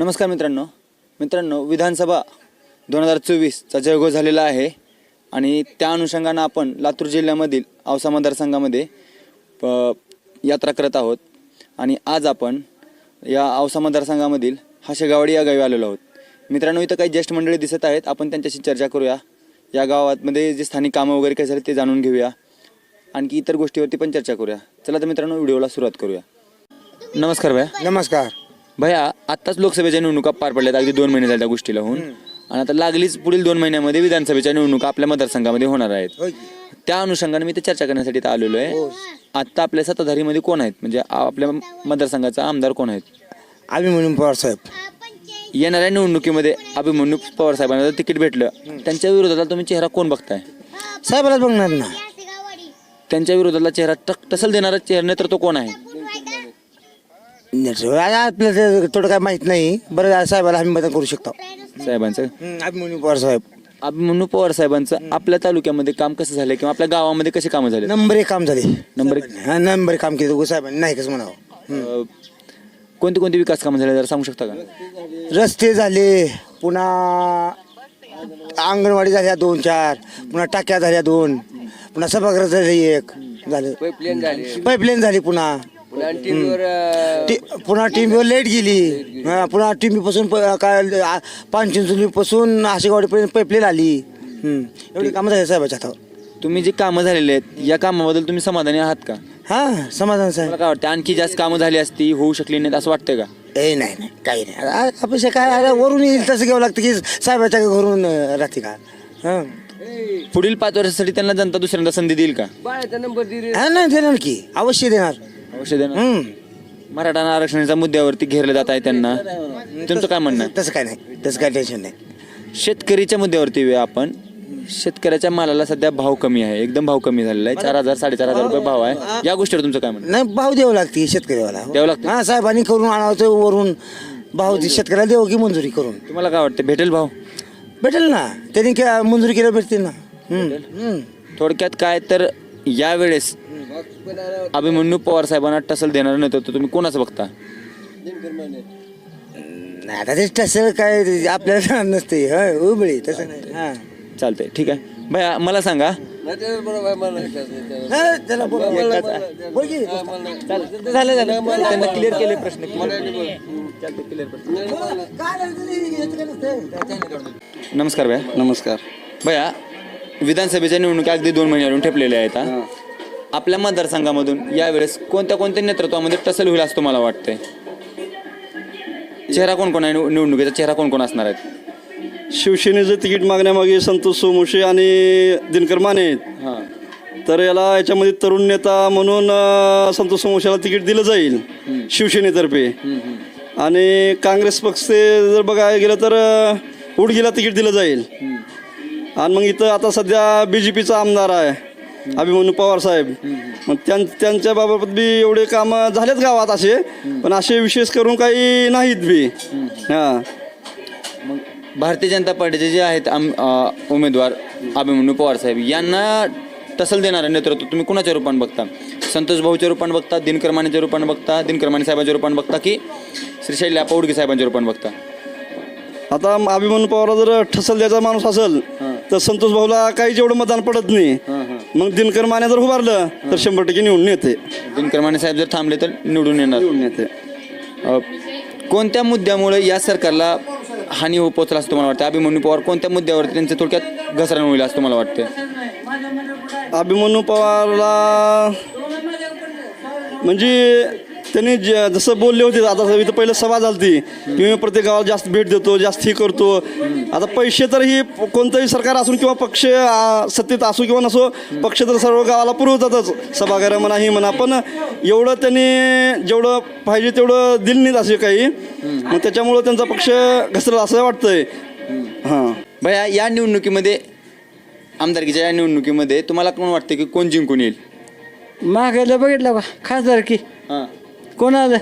नमस्कार मित्रांनो. मित्रांनो विधानसभा दोन हजार चोवीसचा जयघोष झालेला आहे आणि त्या अनुषंगानं आपण लातूर जिल्ह्यामधील औसा मतदारसंघामध्ये प यात्रा करत आहोत. आणि आज आपण या औसा मतदारसंघामधील हाशेगावडी या गावी आलेलो आहोत. मित्रांनो इथं काही ज्येष्ठ मंडळी दिसत आहेत. आपण त्यांच्याशी चर्चा करूया. या गावामध्ये जे स्थानिक कामं वगैरे काय झाले ते जाणून घेऊया. आणखी इतर गोष्टीवरती पण चर्चा करूया. चला तर मित्रांनो व्हिडिओला सुरुवात करूया. नमस्कार भैया. नमस्कार. भैया आत्ताच लोकसभेच्या निवडणुका पार पडल्यात अगदी दोन महिने झाले त्या गोष्टीला होऊन. आणि आता लागलीच पुढील दोन महिन्यामध्ये विधानसभेच्या निवडणुका आपल्या मतदारसंघामध्ये होणार आहेत. त्या अनुषंगाने मी ते चर्चा करण्यासाठी इथं आलेलो आहे. आता आपल्या सत्ताधारीमध्ये कोण आहेत? म्हणजे आपल्या मतदारसंघाचा आमदार कोण आहेत? आम्ही म्हणून पवार साहेब. येणाऱ्या निवडणुकीमध्ये अभिमन्यू पवार साहेबांना जर तिकीट भेटलं त्यांच्या विरोधाला तुम्ही चेहरा कोण बघताय? साहेबालाच बघणार ना. त्यांच्या विरोधाला चेहरा टक टसल देणारा चेहरा नेतृत्व कोण आहे, आपल्याला ते थोडं काय माहीत नाही. बरं साहेबाला आम्ही मदत करू शकतो. साहेबांचं? म्हणून पवार साहेब. अभिमन्यू पवार साहेबांचं आपल्या तालुक्यामध्ये काम कसं झालं किंवा आपल्या गावामध्ये कसे कामं झाले नंबर एक काम झाले. नंबर एक. हा नंबर एक काम केलं उगा साहेबांनी नाही कसं म्हणावं? कोणते कोणते विकास कामं झाले जरा सांगू शकता का? रस्ते झाले पुन्हा अंगणवाडी झाल्या दोन चार. पुन्हा टाक्या झाल्या दोन. पुन्हा सभागृह झाले एक. झालं. पाईपलाईन झाली. पाईपलाईन झाली पुन्हा. पुन्हा टीव्हीवर अं, टी- पुन्हा टीव्हीवर लाइट गेली. हा, पुन्हा टीव्ही पासून प- काय आ- पानचिंचोली पासून आशेगावडीपर्यंत पाईपलाईन आली. हम्म. एवढी कामं झाली साहेबाच्या हातावर. तुम्ही जे कामं झालेले आहेत या कामाबद्दल तुम्ही समाधानी आहात का? हा समाधान साहेब. मला काय वाटतं आणखी जास्त कामं झाली असती होऊ शकली नाहीत असं वाटतंय का? ए नाही नाही काही नाही. अपेक्षा काय अरे वरून येईल तसं घ्यावं लागतं की साहेबाच्या घरून अं, राहते का? हा. पुढील पाच वर्षासाठी त्यांना जनता दुसऱ्यांदा संधी देईल का? बाळाचा नंबर दिली. हा, नाही देणार की. अवश्य देणार. हम्म. मराठा आरक्षणाच्या मुद्द्यावरती घेरले जात आहे त्यांना. तुमचं काय म्हणणं आहे? तसं काय नाही. तसं काय टेन्शन नाही. शेतकरीच्या मुद्द्यावरती येऊया आपण. शेतकऱ्याच्या मालाला सध्या भाव कमी आहे. एकदम भाव कमी झालेला आहे. चार हजार साडेचार हजार रुपये भाव आहे. या गोष्टीवर तुमचं काय म्हणणं नाही भाव द्यावं लागते शेतकऱ्याला द्यावं लागतं? हा साहेबांनी करून आणावं वरून भाव ते शेतकऱ्याला देऊ की मंजुरी करून? तुम्हाला काय वाटतं भेटेल भाव? भेटेल ना. त्यांनी क्या मंजुरी केलं भेटतील ना. हम्म. हम्म. थोडक्यात काय तर यावेळेस अभिमन्यू पवार साहेबांना टसल देणार नेतृत्व तुम्ही कोणाचं बघता? नाही, आता ते तसं काय आपल्याला नसते होय उबळी तसं नाही हा. चालतंय ठीक आहे. भैया मला सांगा. नाही, नाही. हा, त्याला बोल. बोल की. झालं झालं त्यांना क्लिअर केले प्रश्न नमस्कार भैया. नमस्कार. भैया विधानसभेच्या निवडणुका अगदी दोन महिन्यावरून ठेपलेल्या आहेत. आपल्या मतदारसंघामधून यावेळेस कोणत्या कोणत्या नेतृत्वामध्ये टसल होईल असं तुम्हाला वाटतंय? चेहरा कोण कोण आहे निव- निवडणुकीचा चेहरा कोण कोण असणार आहेत? शिवसेनेचं तिकीट मागण्यामागे संतोष सोमुशे आणि दिनकर माने आहेत. हां. तर याला याच्यामध्ये तरुण नेता म्हणून अं, संतोष सोमुशेला तिकीट दिलं जाईल शिवसेनेतर्फे. आणि काँग्रेस पक्ष जर बघायला गेलं तर अं, उडगीला तिकीट दिलं जाईल. आणि मग इथं आता सध्या बी जे पीचा आमदार आहे अभिमन्यू पवार साहेब. मग त्यां त्यांच्या बाबत बी एवढे कामं झालेत गावात असे पण असे विशेष करून काही नाहीत बी. हां. मग भारतीय जनता पार्टीचे जे आहेत आम अ, उमेदवार अभिमन्यू पवार साहेब यांना टसल देणारं नेतृत्व तुम्ही कुणाच्या रूपाने बघता? संतोष भाऊच्या रूपाने बघता दिनकर मानेच्या रूपाने बघता दिनकर माने साहेबांच्या रूपाने बघता की श्री शैल्या पौडगे साहेबांच्या रूपाने बघता? आता अभिमन्यू पवारला जर ठसल द्यायचा माणूस असेल तर संतोष भाऊला काही जेवढं मतदान पडत नाही मग दिनकर माने जर उभारलं तर शंभर टक्के निवडून येते. दिनकर माने साहेब जर थांबले तर निवडून येणार. निवडून येते. अ, कोणत्या मुद्द्यामुळे या सरकारला हानी हो पोचला असं तुम्हाला वाटतं अभिमन्यू पवार कोणत्या मुद्द्यावरती त्यांचं थोडक्यात घसरण होईल असं तुम्हाला वाटतं अभिमन्यू पवारला म्हणजे त्यांनी ज- जसं बोलले होते आता इथं पहिलं सभा झाली की मी प्रत्येक गावाला जास्त भेट देतो जास्त ही करतो. आता पैसे तर ही कोणतंही सरकार असून किंवा पक्ष आ, सत्तेत असो किंवा नसो पक्ष तर सर्व गावाला पुरवतातच सभागृह म्हणा ही म्हणा. पण एवढं त्यांनी जेवढं पाहिजे तेवढं दिलं नाहीत असे काही. मग त्याच्यामुळं त्यांचा पक्ष घसरला असं वाटतंय. हां. भैया या निवडणुकीमध्ये आमदारकीच्या या निवडणुकीमध्ये तुम्हाला कोण वाटतं की कोण जिंकून येईल? मागायला बघितलं का खासदार की हां. कोण आलं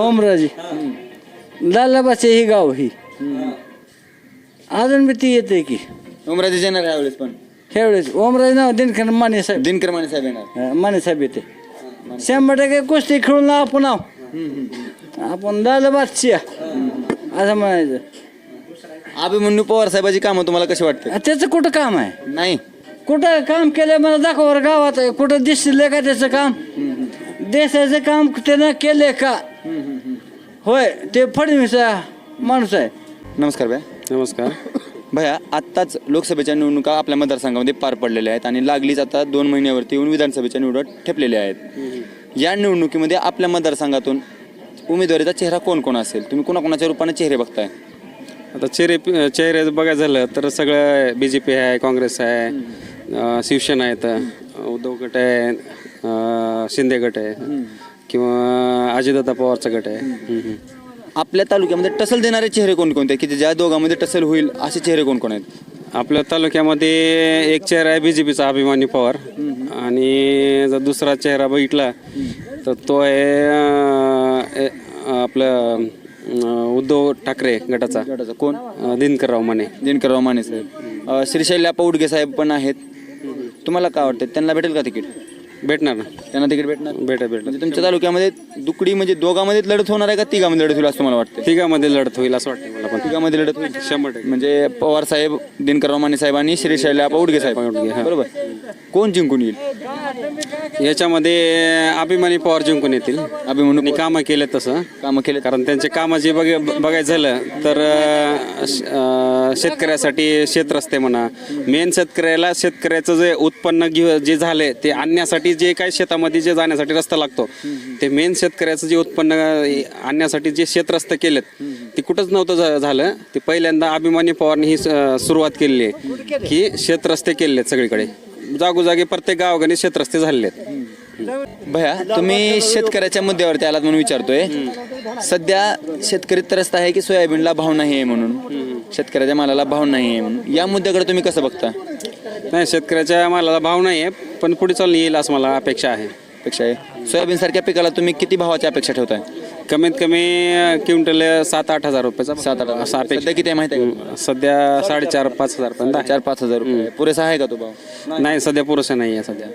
ओमराजे। लालाबाचे ही गाव ही। अजून बी ती येते की? उमराजे येणार यावेळेस पण। ह्यावेळेस ओमराजे नाव दिनकर माने साहेब। दिनकर माने साहेब येणार। माने साहेब येते। शंभर टक्के कुस्ती खेळून आपण आहो आपण लालाबादची असं म्हणायचं। अभिमन्यू पवार साहेबाची कामं तुम्हाला कशी वाटते? त्याचं कुठं काम आहे? नाही. कुठं काम केलं मला दाखव बरं गावात. कुठं दिसले का त्याचं काम? देशाचं काम त्यानं केलंय का होय ते फडणवीस माणूस आहे. नमस्कार भैया. नमस्कार. भैया आत्ताच लोकसभेच्या निवडणुका आपल्या मतदारसंघामध्ये पार पडलेल्या आहेत आणि लागलीच आता दोन महिन्यावरती येऊन विधानसभेच्या निवडणुका ठेपलेल्या आहेत. या निवडणुकीमध्ये आपल्या मतदारसंघातून उमेदवारीचा चेहरा कोण कोण असेल? तुम्ही कोणाकोणाच्या रूपाने चेहरे बघताय? आता चेहरे चेहरे बघायचं झालं तर सगळं बी जे पी आहे काँग्रेस आहे शिवसेना आहेत उद्धव गट आहे अं, शिंदे गट आहे. किंवा अजितदादा पवारचा गट आहे. हम्म, हम्म. आपल्या तालुक्यामध्ये टसल देणारे चेहरे कोणकोणते? की ज्या दोघांमध्ये टसल होईल असे चेहरे कोण कोण आहेत? आपल्या तालुक्यामध्ये एक चेहरा आहे बी जे पीचा अभिमानी पवार. आणि जर दुसरा चेहरा बघितला तर तो आहे अं, ए- आपलं अं, उद्धव ठाकरे गटाचा. गटाचा. कोण? अं, दिनकरराव माने. दिनकरराव माने साहेब. अं, श्रीशैल्याप्पा उडगे साहेब पण आहेत. तुम्हाला काय वाटतं? त्यांना भेटेल का तिकीट? भेटणार ना? त्यांना तिकीट भेटणार? भेटा भेटा म्हणजे तुमच्या तालुक्यामध्ये दुकडी म्हणजे दोघांमध्ये लढत होणार आहे का तिघामध्ये लढत होईल असं मला वाटतं तिघामध्ये लढत होईल असं वाटतं मला पण. तिघामध्ये लढत होईल? शंभर टक्के. म्हणजे पवार साहेब दिनकरराव माने साहेब आणि श्री शैल्याप्पा उडगे साहेब. बरोबर. कोण जिंकून येईल? याच्यामध्ये अभिमानी पवार जिंकून येतील. अभिमन्यू आणि कामं केले तसं. कामं केले कारण त्यांचे कामं जे बघ बघायचं झालं तर अं, शेतकऱ्यासाठी शेतरस्ते म्हणा मेन शेतकऱ्याला शेतकऱ्याचं जे उत्पन्न घेऊ जे झाले ते आणण्यासाठी जे काही शेतामध्ये जे जाण्यासाठी रस्ता लागतो ते मेन शेतकऱ्याचं जे उत्पन्न आणण्यासाठी जे शेतरस्ते केलेत ते कुठंच नव्हतं झा- झालं. ते पहिल्यांदा अभिमानी पवारने ही स- सुरुवात केलेली आहे की शेतरस्ते केलेले आहेत सगळीकडे. जागोजागी प्रत्येक गावोगावी शेतरस्ते झालेले आहेत. भया तुम्ही शेतकऱ्याच्या मुद्द्यावरती आलात म्हणून विचारतोय. सध्या शेतकरी त्रस्त आहे की सोयाबीनला भाव नाही आहे म्हणून? शेतकऱ्याच्या मालाला भाव नाही आहे म्हणून? या मुद्द्याकडे तुम्ही कसं बघता? नाही शेतकऱ्याच्या मालाला भाव नाही आहे पण पुढे चालून येईल असं मला अपेक्षा आहे. अपेक्षा आहे. सोयाबीन सारख्या पिकाला तुम्ही किती भावाची अपेक्षा ठेवताय? कमीत कमी क्विंटल सात आठ हजार रुपयाचा सात आठ असं सध्या अपेक्षा किती आहे माहिती आहे का? सध्या साडेचार पाच हजार पर्यंत आहे. चार पाच हजार रुपये. पुरेसा आहे का तो भाव? नाही सध्या पुरेसं नाही आहे सध्या.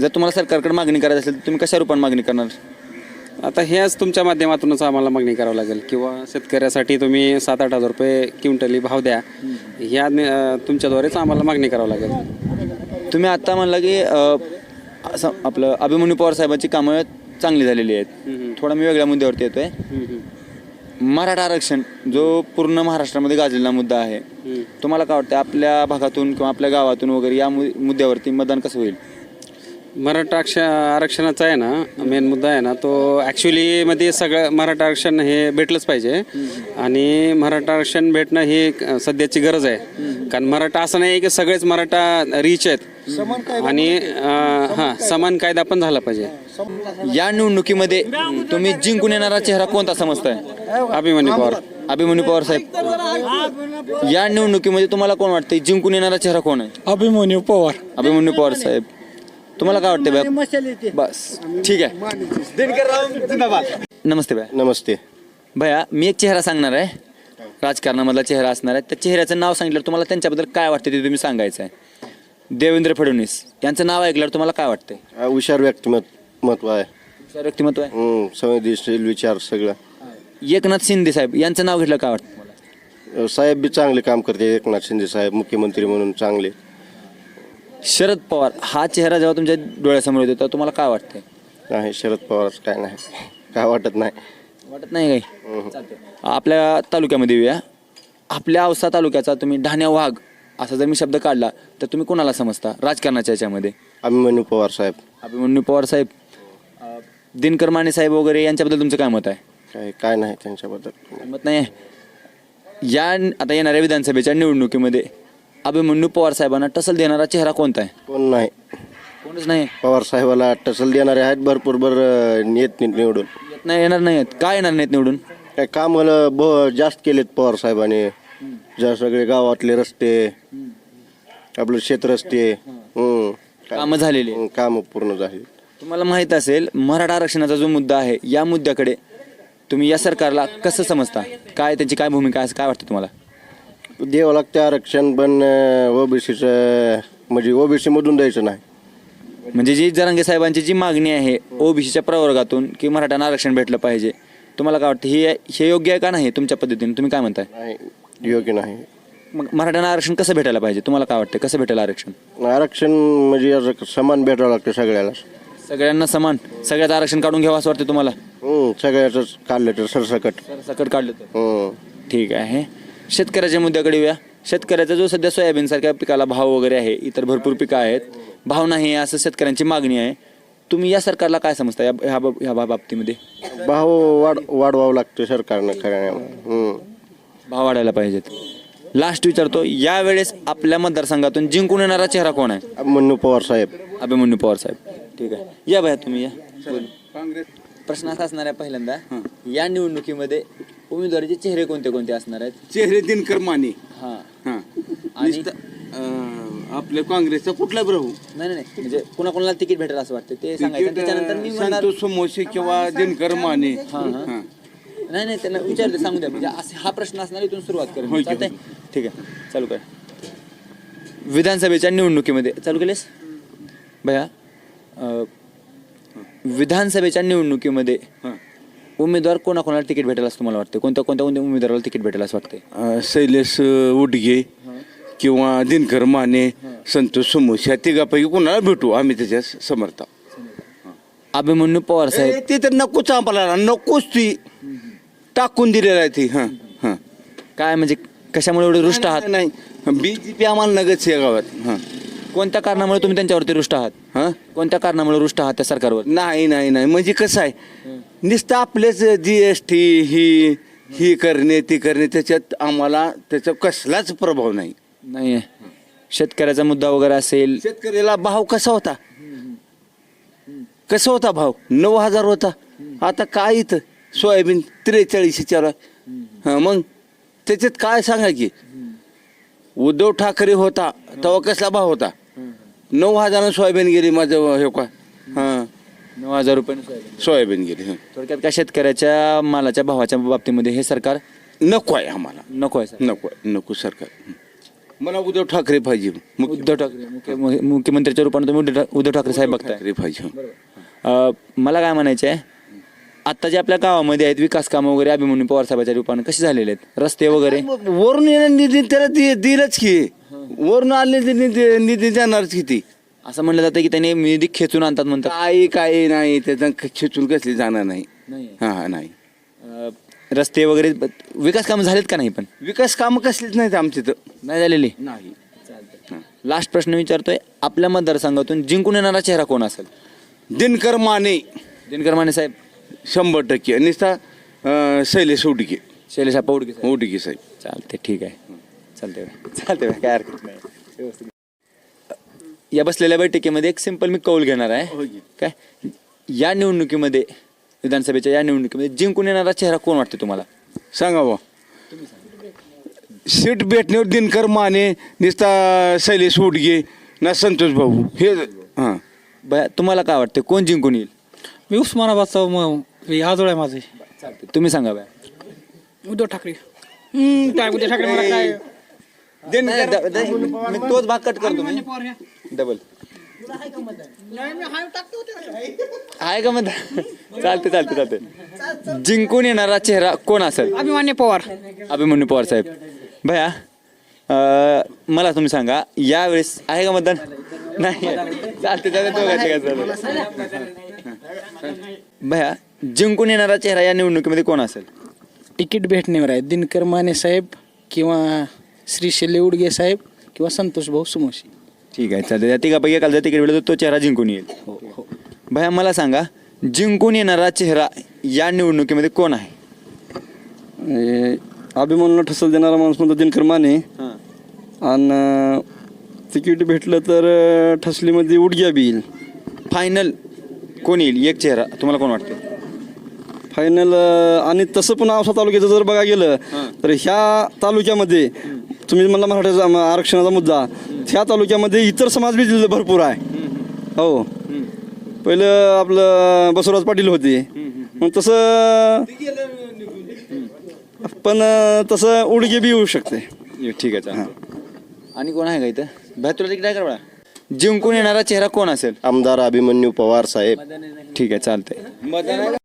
जर तुम्हाला सरकारकडे मागणी करायची असेल तर तुम्ही कशा रूपाने मागणी करणार? आता ह्याच तुमच्या माध्यमातूनच आम्हाला मागणी करावं लागेल किंवा शेतकऱ्यासाठी तुम्ही सात आठ हजार रुपये क्विंटली भाव द्या. ह्या अं, तुमच्याद्वारेच आम्हाला मागणी करावं लागेल. तुम्ही आता म्हणला की अ, असं आपलं अभिमन्यू पवार साहेबांची कामं चांगली झालेली आहेत. थोडा मी वेगळ्या मुद्द्यावरती येतोय. मराठा आरक्षण जो पूर्ण महाराष्ट्रामध्ये गाजलेला मुद्दा आहे तुम्हाला काय वाटतं आपल्या भागातून किंवा आपल्या गावातून वगैरे या मु- मुद्द्यावरती मतदान कसं होईल? मराठा आरक्ष आरक्षणाचा आहे ना मेन मुद्दा आहे ना तो ॲक्च्युली मध्ये सगळं मराठा आरक्षण हे भेटलंच पाहिजे. आणि मराठा आरक्षण भेटणं ही सध्याची गरज आहे. कारण मराठा असं नाही की सगळेच मराठा रिच आहेत. आणि हां समान कायदा पण झाला पाहिजे. या निवडणुकीमध्ये तुम्ही जिंकून येणारा चेहरा कोणता समजताय? अभिमानी पवार. अभिमन्यू पवार साहेब. या निवडणुकीमध्ये तुम्हाला कोण वाटतंय? जिंकून येणारा चेहरा कोण आहे? अभिमन्यू पवार. अभिमन्यू पवार साहेब. तुम्हाला काय वाटतं भैया बस. ठीक आहे. नमस्ते भैया. नमस्ते. भैया मी एक चेहरा सांगणार आहे. राजकारणामधला चेहरा असणार आहे. त्या चेहऱ्याचं नाव सांगितलं तुम्हाला त्यांच्याबद्दल काय वाटतं ते तुम्ही सांगायचं आहे. देवेंद्र फडणवीस. यांचं नाव ऐकल्यावर तुम्हाला काय वाटतंय? हा हुशार व्यक्तिमत महत्त्व आहे. हुशार व्यक्तिमत्व आहे? हम्म, संवेदनशील विचार सगळं. एकनाथ शिंदे साहेब यांचं नाव घेतलं काय वाटतं तुम्हाला? साहेब बी चांगले काम करते एकनाथ शिंदे साहेब मुख्यमंत्री म्हणून चांगले. शरद पवार हा चेहरा जेव्हा तुमच्या डोळ्यासमोर येतो तेव्हा तुम्हाला काय वाटतंय? नाही शरद पवार काय नाही. काय वाटत नाही. वाटत नाही काही. आपल्या तालुक्यामध्ये येऊया. आपल्या औसा तालुक्याचा तुम्ही ढाण्या वाघ असा जर मी शब्द काढला तर तुम्ही कोणाला समजता? राजकारणाच्या याच्यामध्ये? अभिमन्यू पवार साहेब. अभिमन्यू पवार साहेब अं, दिनकर माने साहेब वगैरे यांच्याबद्दल तुमचं काय मत आहे? काय काय नाही त्यांच्याबद्दल मत नाही. आहे या आता येणाऱ्या विधानसभेच्या निवडणुकीमध्ये अभिमन्यू पवार साहेबांना टसल देणारा चेहरा कोणता आहे? कोण नाही. कोणच नाही. पवार साहेबाला टसल देणारे आहेत भरपूर बरं येत नाही निवडून. येत नाही येणार नाही आहेत का येणार नाहीत निवडून? काय कामाला ब जास्त केलेत पवार साहेबांनी. ज्या सगळे गावातले रस्ते आपलं शेतरस्ते हम्म. कामं झालेली आहेत. कामं पूर्ण झाली. तुम्हाला माहीत असेल मराठा आरक्षणाचा जो मुद्दा आहे या मुद्द्याकडे तुम्ही या सरकारला कसं समजता? काय त्यांची काय भूमिका असं काय वाटतं तुम्हाला? द्यावं लागतं आरक्षण पण ओबीसीचं म्हणजे ओबीसी मधून द्यायचं नाही. म्हणजे जी जरांगे साहेबांची जी मागणी आहे ओबीसीच्या प्रवर्गातून की मराठ्यांना आरक्षण भेटलं पाहिजे तुम्हाला काय वाटतं हे हे योग्य आहे का नाही तुमच्या पद्धतीने? तुम्ही काय म्हणताय? योग्य नाही. मग मराठ्यांना आरक्षण कसं भेटायला पाहिजे? तुम्हाला काय वाटतं? कसं भेटायला आरक्षण? आरक्षण म्हणजे असं समान भेटावं लागतं सगळ्याला. सगळ्यांना समान? सगळ्याचं आरक्षण काढून घ्यावं असं वाटतं तुम्हाला? हम्म, सगळ्याचंच काढलं तर सरसकट. सकट काढलं तर. हम्म. ठीक आहे. शेतकऱ्याच्या मुद्द्याकडे येऊया. शेतकऱ्याचा जो सध्या सोयाबीन सारख्या पिकाला भाव वगैरे आहे इतर भरपूर पिकं आहेत भाव नाही असं शेतकऱ्यांची मागणी आहे. तुम्ही या सरकारला काय समजता या ह्या बाब- ह्या बाब- बाबतीमध्ये? भाव वाढ वाढवावं लागतं सरकारनं खऱ्या हम्म. भाव वाढायला पाहिजेत. लास्ट विचारतो यावेळेस आपल्या मतदारसंघातून जिंकून येणारा चेहरा कोण आहे? मन्नू पवार साहेब. अभिमन्यू पवार साहेब. ठीक आहे. या बाया तुम्ही या. प्रश्न असा असणार आहे पहिल्यांदा या निवडणुकीमध्ये उमेदवाराचे चेहरे कोणते कोणते असणार आहेत? चेहरे दिनकर माने. हा. हा. आणि नुसतं, अं, आपल्या काँग्रेसचा कुठला प्रभू नाही नाही नाही. म्हणजे कुणाकुणाला तिकीट भेटेल असं वाटतं. ते सांगायचं. आणि त्याच्यानंतर मी म्हणणार संतोष समोसे किंवा दिनकर माने. हा. नाही नाही त्यांना विचारते सांगू द्या. म्हणजे असे हा प्रश्न असणार इथून सुरुवात होय करेल की. चालतंय? ठीक आहे. चालू कर. विधानसभेच्या निवडणुकीमध्ये चालू केलेस? भया विधानसभेच्या निवडणुकीमध्ये. उमेदवार कोणाकोणाला तिकीट भेटेल असं तुम्हाला वाटतं कोणत्या कोणत्या कोणत्या उमेदवाराला तिकीट भेटेल असं वाटतंय? अं, शैलेश उडगे किंवा दिनकर माने संतोष समोसे या तिघापैकी कोणाला भेटू? आम्ही त्याच्या समर्थ. अभिमन्यू पवार साहेब. ते तर नकोच आम्हाला. नकोच ती टाकून दिलेला आहे ती. हा हा. काय म्हणजे कशामुळे एवढे रुष्ट आहात? नाही बीजेपी आम्हाला नगच या गावात. हा. कोणत्या कारणामुळे तुम्ही त्यांच्यावरती रुष्ट आहात? हा? कोणत्या कारणामुळे रुष्ट आहात त्या सरकारवर? नाही नाही नाही. म्हणजे कसं आहे? नुसतं आपलेच जी एस टी ही ही करणे ती करणे त्याच्यात आम्हाला त्याचा कसलाच प्रभाव नाही. नाही. शेतकऱ्याचा मुद्दा वगैरे असेल. शेतकऱ्याला भाव कसा होता? कसा होता भाव? नऊ हजार होता. आता काय इथं? सोयाबीन त्रेचाळीस चार. हां मग त्याच्यात काय सांगा की? उद्धव ठाकरे होता तेव्हा कसला भाव होता? नऊ हजारानं सोयाबीन गेली माझं हे का? हां. नऊ हजार रुपये सोयाबीन. गेली. हं. थोडक्यात काय शेतकऱ्याच्या मालाच्या भावाच्या बाबतीमध्ये हे सरकार? नको आहे आम्हाला. नको आहे सर नको आहे नको सरकार. हं. मला उद्धव ठाकरे पाहिजे. मुख्य उद्धव ठाकरे मुख्य- मुख्यमंत्र्याच्या रूपाने तुम्ही उद्धव ठा- उद्धव ठाकरे साहेब बघताय. ठाकरे पाहिजे. हं. अं, मला काय म्हणायचं आहे आता जे आपल्या गावामध्ये आहेत विकास कामं वगैरे अभिमन्यू पवार साहेबाच्या रूपाने कसे झालेले आहेत? रस्ते वगैरे? वरून येणार निधी त्याला दिलंच की. वरून आले ते निधी निधी देणारच किती असं म्हणलं जातं की त्यांनी निधी खेचून आणतात म्हणतात. काही काही नाही. त्याचा खेचून कसली जाणार नाही. नाही. हा हा नाही. अं, रस्ते वगैरे ब- विकास कामं झालेत का नाही पण? विकास कामं कसलीच नाहीत आमच्या तर. नाही झालेली? नाही. लास्ट प्रश्न विचारतोय. आपल्या मतदारसंघातून जिंकून येणारा चेहरा कोण असेल? दिनकर माने. दिनकर माने साहेब. शंभर टक्के. आणि नुसता शैलेश उडके. शैलेश आप्पा उडके साहेब. उडके साहेब. चालते ठीक आहे. चालते चालते काय हरकत नाही. व्यवस्थित. या बसलेल्या बैठकीमध्ये एक सिंपल मी कौल घेणार आहे. काय? या निवडणुकीमध्ये विधानसभेच्या या निवडणुकीमध्ये जिंकून येणारा चेहरा कोण वाटते तुम्हाला? सांगा बा सीट भेटण्यावर दिनकर माने नुसता शैलेश उडगे ना संतोष भाऊ. हे हां. बया तुम्हाला काय वाटते कोण जिंकून येईल? मी उस्मानाबादचा म- हे आजोळ आहे माझे. चालते तुम्ही सांगा बया. उद्धव ठाकरे. हम्म, काय उद्धव ठाकरे मला काय नाही, द- द- मी तोच भाग कट करतो मी. डबल आहे का मग चालते चालते चालते जिंकून येणारा चेहरा कोण असेल? अभिमान्य पवार. अभिमन्यू पवार साहेब. भया अं, मला तुम्ही सांगा यावेळेस आहे का मतदान? नाही. चालते चालते दोघांचे काय चालते भया जिंकून येणारा चेहरा या निवडणुकीमध्ये कोण असेल? तिकीट भेटण्यावर आहे. दिनकर माने साहेब किंवा श्री शेल्ले उडगे साहेब किंवा संतोष भाऊ सुमोशी. ठीक आहे चालते त्या तिघापैकी एखादा तिकीट भेटलं तर तो चेहरा जिंकून येईल. भया मला सांगा जिंकून येणारा चेहरा या निवडणुकीमध्ये कोण आहे? हे अभिमानाला ठसल देणारा माणूस म्हणतो दिनकर माने. आणि तिकीट भेटलं तर ठसलीमध्ये उडग्या बी येईल. फायनल कोण येईल? एक चेहरा. तुम्हाला कोण वाटतं फायनल आणि तसं पण औसा तालुक्याचं जर बघा गेलं तर ह्या तालुक्यामध्ये तुम्ही म्हणला मराठ्याचा आरक्षणाचा मुद्दा ह्या तालुक्यामध्ये इतर समाज बी भरपूर आहे. हो. पहिलं आपलं बसवराज पाटील होते. मग तसं पण तसं उडगे बी येऊ शकते. ठीक आहे आणि कोण आहे का इथं? भाई तुला तिकीट आहे का बळा जिंकून येणारा चेहरा कोण असेल? आमदार अभिमन्यू पवार साहेब. ठीक आहे चालतंय.